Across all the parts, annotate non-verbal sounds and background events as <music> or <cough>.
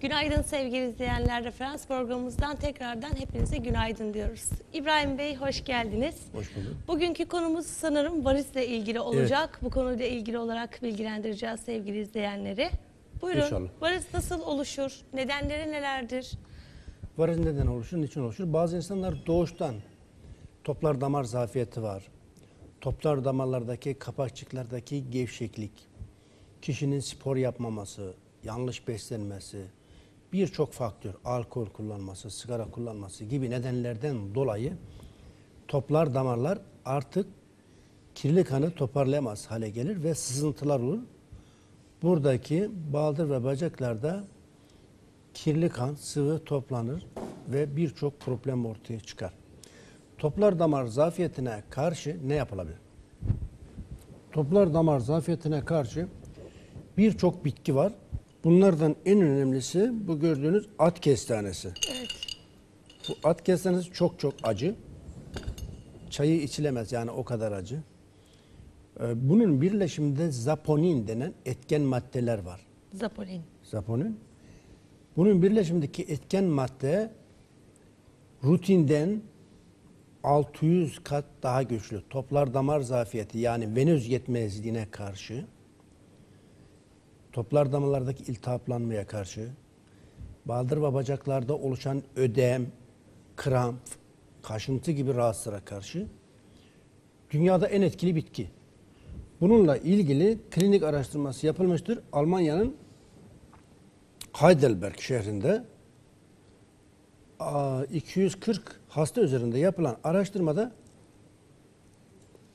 Günaydın sevgili izleyenler. Referans programımızdan tekrardan hepinize günaydın diyoruz. İbrahim Bey hoş geldiniz. Hoş bulduk. Bugünkü konumuz sanırım varisle ilgili olacak. Bu konuyla ilgili olarak bilgilendireceğiz sevgili izleyenleri. Buyurun. İnşallah. Varis nasıl oluşur? Nedenleri nelerdir? Varis neden oluşur, niçin oluşur? Bazı insanlar doğuştan toplar damar zafiyeti var. Toplar damarlardaki kapakçıklardaki gevşeklik, kişinin spor yapmaması, yanlış beslenmesi, birçok faktör, alkol kullanması, sigara kullanması gibi nedenlerden dolayı toplar damarlar artık kirli kanı toparlayamaz hale gelir ve sızıntılar olur. Buradaki baldır ve bacaklarda kirli kan, sıvı toplanır ve birçok problem ortaya çıkar. Toplar damar zafiyetine karşı ne yapılabilir? Toplar damar zafiyetine karşı birçok bitki var. Bunlardan en önemlisi bu gördüğünüz at kestanesi. Evet. Bu at kestanesi çok çok acı. Çayı içilemez yani o kadar acı. Ee, Bunun birleşiminde zaponin denen etken maddeler var. Zapolin. Zaponin. Bunun birleşimindeki etken madde rutinden 600 kat daha güçlü. Toplar damar zafiyeti yani venöz yetmezliğine karşı, toplar damarlardaki iltihaplanmaya karşı, baldır ve bacaklarda oluşan ödem, kramp, kaşıntı gibi rahatsızlara karşı dünyada en etkili bitki. Bununla ilgili klinik araştırması yapılmıştır. Almanya'nın Heidelberg şehrinde aa, 240 hasta üzerinde yapılan araştırmada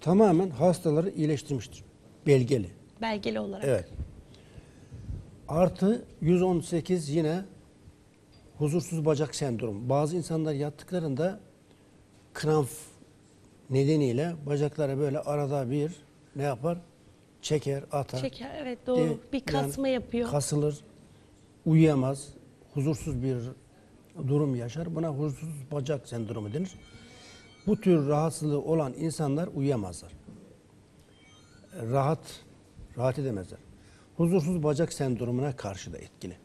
tamamen hastaları iyileştirmiştir. Belgeli. Belgeli olarak. Evet. Artı 118 yine huzursuz bacak sendromu. Bazı insanlar yattıklarında kramp nedeniyle bacakları böyle arada bir ne yapar? Çeker, atar. Şeker evet doğru. E, bir kasma yani yapıyor. Kasılır, uyuyamaz, huzursuz bir durum yaşar. Buna huzursuz bacak sendromu denir. Bu tür rahatsızlığı olan insanlar uyuyamazlar. Rahat, rahat edemezler. Huzursuz bacak sendromuna karşı da etkili.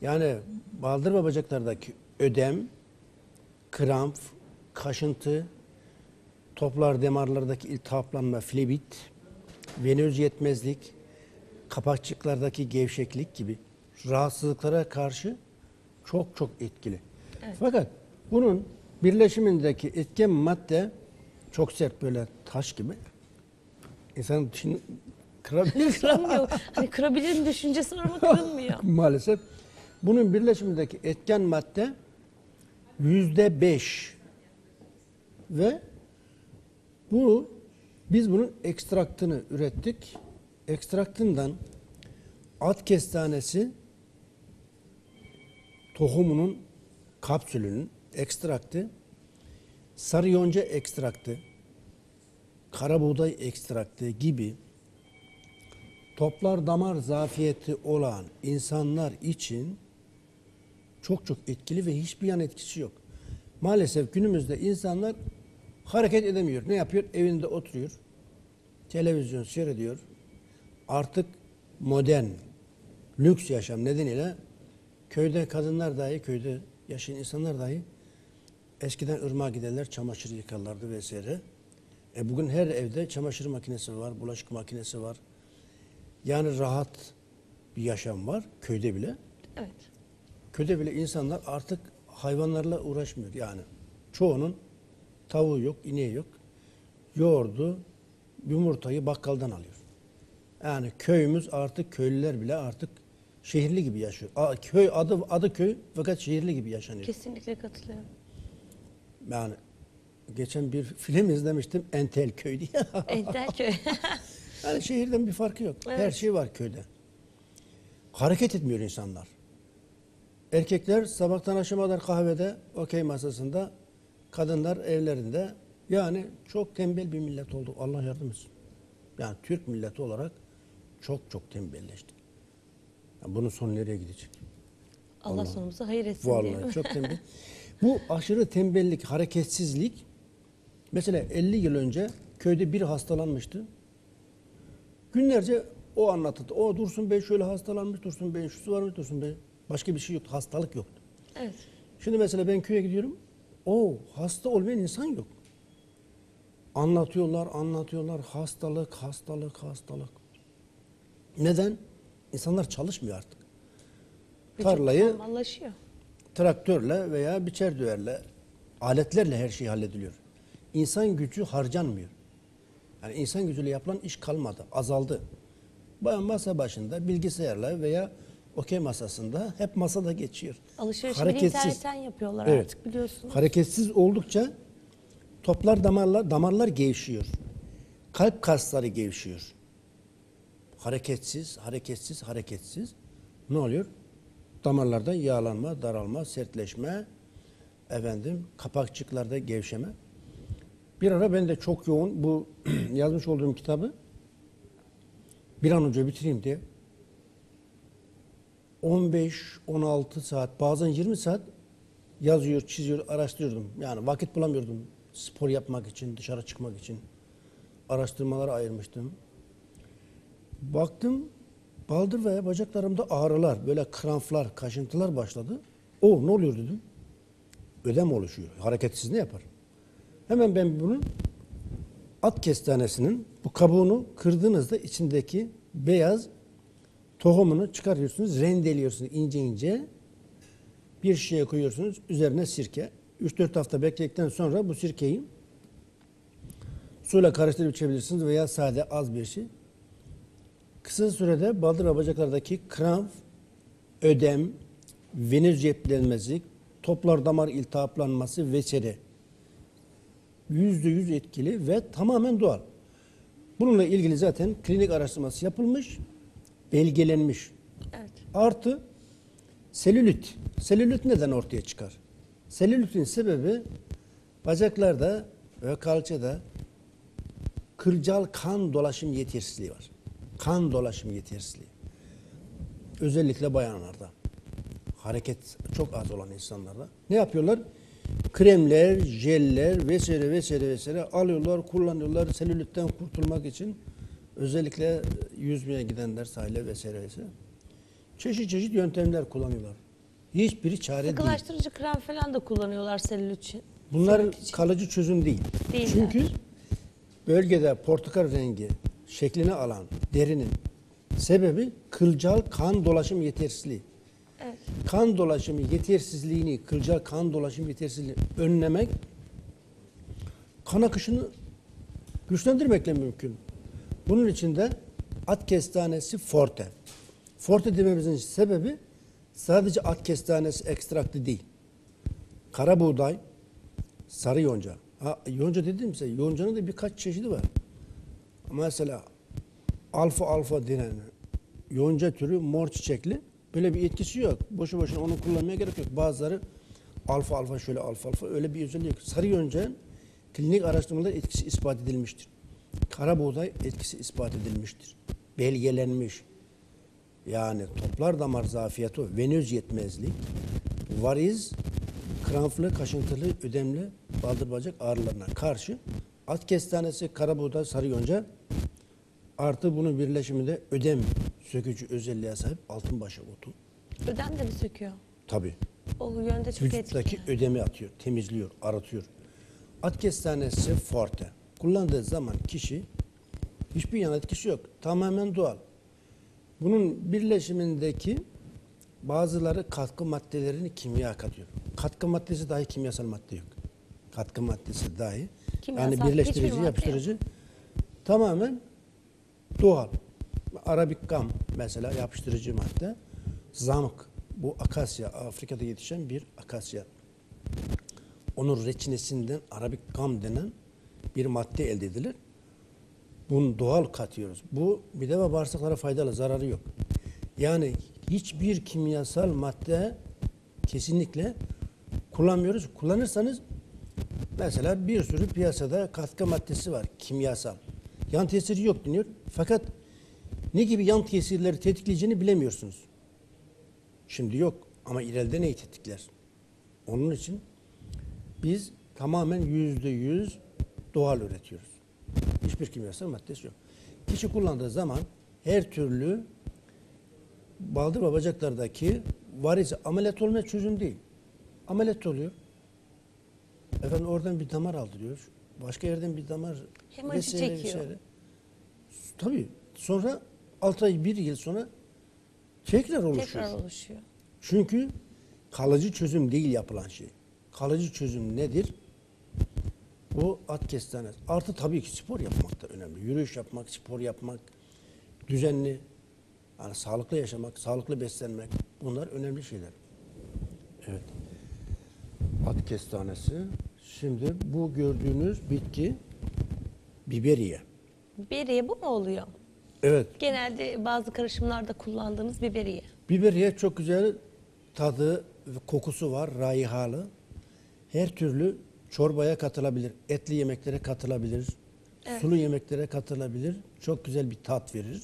Yani baldır ve bacaklardaki ödem, kramp, kaşıntı, toplar damarlardaki iltihaplanma, flebit, venöz yetmezlik, kapakçıklardaki gevşeklik gibi rahatsızlıklara karşı çok çok etkili. Fakat bunun birleşimindeki etken madde çok sert böyle taş gibi. İnsanın dişini kırabilir. <laughs> Kıramıyor. hani kırabilirim düşüncesi var ama kırılmıyor. <laughs> Maalesef. Bunun birleşimindeki etken madde yüzde beş ve bu biz bunun ekstraktını ürettik. Ekstraktından at kestanesi tohumunun kapsülünün ekstraktı, sarı yonca ekstraktı, kara buğday ekstraktı gibi toplar damar zafiyeti olan insanlar için çok çok etkili ve hiçbir yan etkisi yok. Maalesef günümüzde insanlar hareket edemiyor. Ne yapıyor? Evinde oturuyor. Televizyon seyrediyor. Artık modern, lüks yaşam nedeniyle köyde kadınlar dahi, köyde yaşayan insanlar dahi eskiden ırmağa giderler, çamaşır yıkarlardı vesaire. E bugün her evde çamaşır makinesi var, bulaşık makinesi var. Yani rahat bir yaşam var köyde bile. Evet. Köyde bile insanlar artık hayvanlarla uğraşmıyor yani. Çoğunun tavuğu yok, ineği yok. Yoğurdu, yumurtayı bakkaldan alıyor. Yani köyümüz artık köylüler bile artık şehirli gibi yaşıyor. A- köy adı adı köy fakat şehirli gibi yaşanıyor. Kesinlikle katılıyorum. Yani geçen bir film izlemiştim Entel Köy diye. <laughs> Entelköy. Yani şehirden bir farkı yok. Her Evet. şey var köyde. Hareket etmiyor insanlar. Erkekler sabahtan akşama kadar kahvede, okey masasında, kadınlar evlerinde. Yani çok tembel bir millet olduk. Allah yardım etsin. Yani Türk milleti olarak çok çok tembelleştik. Yani bunun sonu nereye gidecek? Allah Vallahi. sonumuzu hayır etsin diye. Vallahi çok <laughs> tembel. Bu aşırı tembellik, hareketsizlik mesela 50 yıl önce köyde bir hastalanmıştı. Günlerce o anlatırdı. O Dursun Bey şöyle hastalanmış, Dursun Bey'in şusu varmış, Dursun Bey. Başka bir şey yoktu. Hastalık yoktu. Evet. Şimdi mesela ben köye gidiyorum. O hasta olmayan insan yok. Anlatıyorlar, anlatıyorlar. Hastalık, hastalık, hastalık. Neden? İnsanlar çalışmıyor artık. Tarlayı normallaşıyor. traktörle veya biçer düverle, aletlerle her şey hallediliyor. İnsan gücü harcanmıyor. Yani insan gücüyle yapılan iş kalmadı, azaldı. Bayan masa başında bilgisayarla veya okey masasında hep masada geçiyor. Alışverişi bile internetten yapıyorlar Evet. artık biliyorsunuz. Hareketsiz oldukça toplar damarlar damarlar gevşiyor. Kalp kasları gevşiyor. Hareketsiz, hareketsiz, hareketsiz ne oluyor? Damarlarda yağlanma, daralma, sertleşme, efendim kapakçıklarda gevşeme. Bir ara ben de çok yoğun bu <clears throat> yazmış olduğum kitabı bir an önce bitireyim diye 15-16 saat bazen 20 saat yazıyor, çiziyor, araştırıyordum. Yani vakit bulamıyordum spor yapmak için, dışarı çıkmak için. Araştırmalara ayırmıştım. Baktım baldır ve bacaklarımda ağrılar, böyle kramplar, kaşıntılar başladı. O ne oluyor dedim. Ödem oluşuyor. Hareketsiz ne yapar? Hemen ben bunun at kestanesinin bu kabuğunu kırdığınızda içindeki beyaz tohumunu çıkarıyorsunuz, rendeliyorsunuz ince ince. Bir şişeye koyuyorsunuz, üzerine sirke. 3-4 hafta bekledikten sonra bu sirkeyi suyla karıştırıp içebilirsiniz veya sade az bir şey. Kısa sürede baldır ve bacaklardaki kramp, ödem, venöz ceplenmesi, toplar damar iltihaplanması vesaire yüzde yüz etkili ve tamamen doğal. Bununla ilgili zaten klinik araştırması yapılmış, belgelenmiş. Evet. Artı selülit. Selülit neden ortaya çıkar? Selülitin sebebi bacaklarda ve kalçada kılcal kan dolaşım yetersizliği var. Kan dolaşım yetersizliği. Özellikle bayanlarda. Hareket çok az olan insanlarda. Ne yapıyorlar? Kremler, jeller vesaire vesaire vesaire alıyorlar, kullanıyorlar selülitten kurtulmak için. Özellikle yüzmeye gidenler sahile vesaire vesaire. Çeşit çeşit yöntemler kullanıyorlar. Hiçbiri çare değil. Sıkılaştırıcı krem falan da kullanıyorlar selülit için. Bunlar için. kalıcı çözüm değil. Değiller. Çünkü bölgede portakal rengi şeklini alan derinin sebebi kılcal kan dolaşım yetersizliği. Kan dolaşımı yetersizliğini, kılcal kan dolaşım yetersizliğini önlemek kan akışını güçlendirmekle mümkün. Bunun için de at kestanesi forte. Forte dememizin sebebi sadece at kestanesi ekstraktı değil. Kara buğday, sarı yonca. Ha, yonca dedim size, yoncanın da birkaç çeşidi var. Mesela alfa alfa denen yonca türü mor çiçekli. Böyle bir etkisi yok. Boşu boşuna onu kullanmaya gerek yok. Bazıları alfa alfa şöyle alfa alfa öyle bir özelliği yok. Sarı yoncanın klinik araştırmalarda etkisi ispat edilmiştir. Kara buğday etkisi ispat edilmiştir. Belgelenmiş. Yani toplar damar zafiyeti, venöz yetmezlik, variz, kramplı, kaşıntılı, ödemli baldır bacak ağrılarına karşı at kestanesi, kara buğday, sarı yonca artı bunun birleşiminde ödem sökücü özelliğe sahip altınbaşı otu. Ödem de mi söküyor? Tabii. O yönde çok Vücuttaki etkili. ödemi atıyor, temizliyor, aratıyor. At kestanesi forte. Kullandığı zaman kişi hiçbir yan etkisi yok. Tamamen doğal. Bunun birleşimindeki bazıları katkı maddelerini kimya katıyor. Katkı maddesi dahi kimyasal madde yok. Katkı maddesi dahi. Kimyasal yani birleştirici, madde yok. yapıştırıcı tamamen doğal. Arabik gam mesela yapıştırıcı madde. Zamk bu akasya Afrika'da yetişen bir akasya. Onun reçinesinden arabik gam denen bir madde elde edilir. Bunu doğal katıyoruz. Bu mide ve bağırsaklara faydalı, zararı yok. Yani hiçbir kimyasal madde kesinlikle kullanmıyoruz. Kullanırsanız mesela bir sürü piyasada katkı maddesi var kimyasal. Yan tesiri yok deniyor. Fakat ne gibi yan tesirleri tetikleyeceğini bilemiyorsunuz. Şimdi yok ama ileride neyi tetikler? Onun için biz tamamen yüzde yüz doğal üretiyoruz. Hiçbir kimyasal maddesi yok. Kişi kullandığı zaman her türlü baldır ve bacaklardaki varis ameliyat olmaya çözüm değil. Ameliyat oluyor. Efendim oradan bir damar aldırıyor. Başka yerden bir damar Hem acı çekiyor. vesaire. Tabii. Sonra 6 ay 1 yıl sonra tekrar oluşuyor. Tekrar oluşuyor. Çünkü kalıcı çözüm değil yapılan şey. Kalıcı çözüm nedir? Bu at kestanesi. Artı tabii ki spor yapmak da önemli. Yürüyüş yapmak, spor yapmak, düzenli, yani sağlıklı yaşamak, sağlıklı beslenmek. Bunlar önemli şeyler. Evet. At kestanesi. Şimdi bu gördüğünüz bitki biberiye. Biberiye bu mu oluyor? Evet. Genelde bazı karışımlarda kullandığımız biberiye. Biberiye çok güzel tadı kokusu var, raihalı. Her türlü çorbaya katılabilir, etli yemeklere katılabilir, Evet. sulu yemeklere katılabilir. Çok güzel bir tat verir.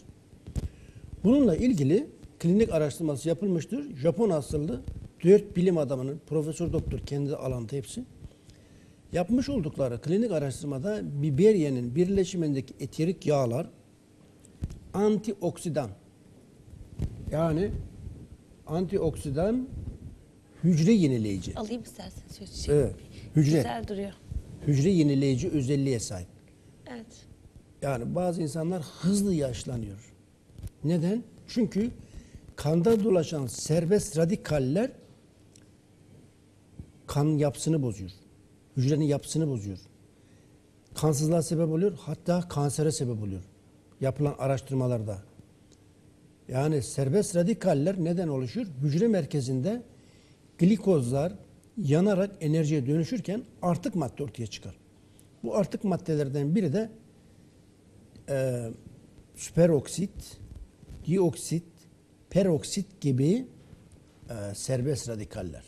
Bununla ilgili klinik araştırması yapılmıştır. Japon asıllı dört bilim adamının, profesör doktor kendi alanda hepsi, yapmış oldukları klinik araştırmada biberiyenin birleşimindeki eterik yağlar antioksidan yani antioksidan hücre yenileyici. Alayım isterseniz şöyle çiçek. Evet. Hücre. Güzel duruyor. Hücre yenileyici özelliğe sahip. Evet. Yani bazı insanlar hızlı yaşlanıyor. Neden? Çünkü kanda dolaşan serbest radikaller kan yapısını bozuyor. Hücrenin yapısını bozuyor. Kansızlığa sebep oluyor. Hatta kansere sebep oluyor. Yapılan araştırmalarda. Yani serbest radikaller neden oluşur? Hücre merkezinde glikozlar yanarak enerjiye dönüşürken artık madde ortaya çıkar. Bu artık maddelerden biri de e, süperoksit, dioksit, peroksit gibi e, serbest radikaller.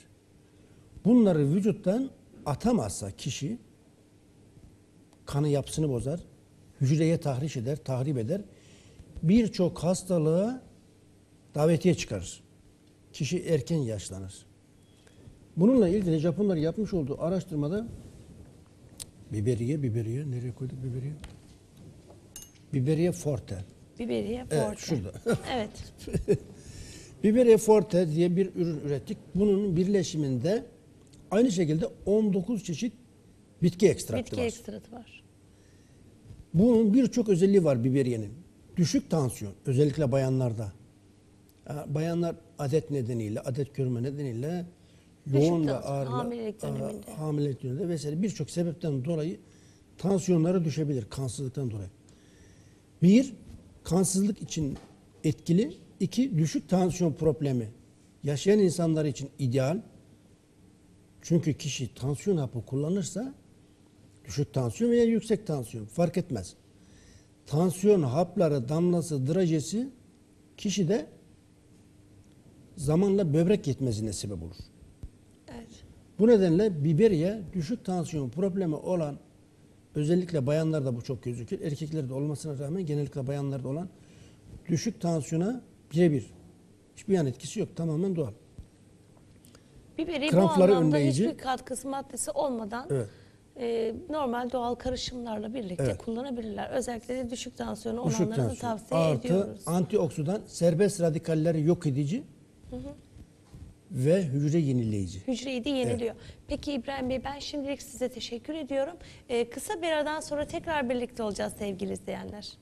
Bunları vücuttan atamazsa kişi kanı yapısını bozar, hücreye tahriş eder, tahrip eder. Birçok hastalığa davetiye çıkarır. Kişi erken yaşlanır. Bununla ilgili Japonlar yapmış olduğu araştırmada biberiye, biberiye, nereye koyduk biberiye? Biberiye forte. Biberiye Evet, forte. şurada. <laughs> evet. <laughs> Biberiye forte diye bir ürün ürettik. Bunun birleşiminde aynı şekilde 19 çeşit bitki ekstraktı Bitki var. ekstratı var. Bunun birçok özelliği var biberiyenin. Düşük tansiyon, özellikle bayanlarda. Bayanlar adet nedeniyle, adet görme nedeniyle Düşük yoğun ve ağrı hamilelik döneminde. hamilelik döneminde vesaire birçok sebepten dolayı tansiyonları düşebilir kansızlıktan dolayı. Bir, kansızlık için etkili. iki düşük tansiyon problemi yaşayan insanlar için ideal. Çünkü kişi tansiyon hapı kullanırsa düşük tansiyon veya yüksek tansiyon fark etmez. Tansiyon hapları, damlası, drajesi kişide zamanla böbrek yetmezliğine sebep olur. Evet. Bu nedenle biberiye düşük tansiyon problemi olan özellikle bayanlarda bu çok gözükür. Erkeklerde olmasına rağmen genellikle bayanlarda olan düşük tansiyona birebir. Hiçbir yan etkisi yok. Tamamen doğal. Biberiye bu Krampları anlamda önleyici. hiçbir katkısı maddesi olmadan Evet. E, normal doğal karışımlarla birlikte Evet. kullanabilirler. Özellikle de düşük tansiyonu Düşük olanlara da tansiyon. tavsiye Artı ediyoruz. antioksidan, serbest radikalleri yok edici ve hücre yenileyici. Hücreyi de yeniliyor. Peki İbrahim Bey ben şimdilik size teşekkür ediyorum. E, kısa bir aradan sonra tekrar birlikte olacağız sevgili izleyenler.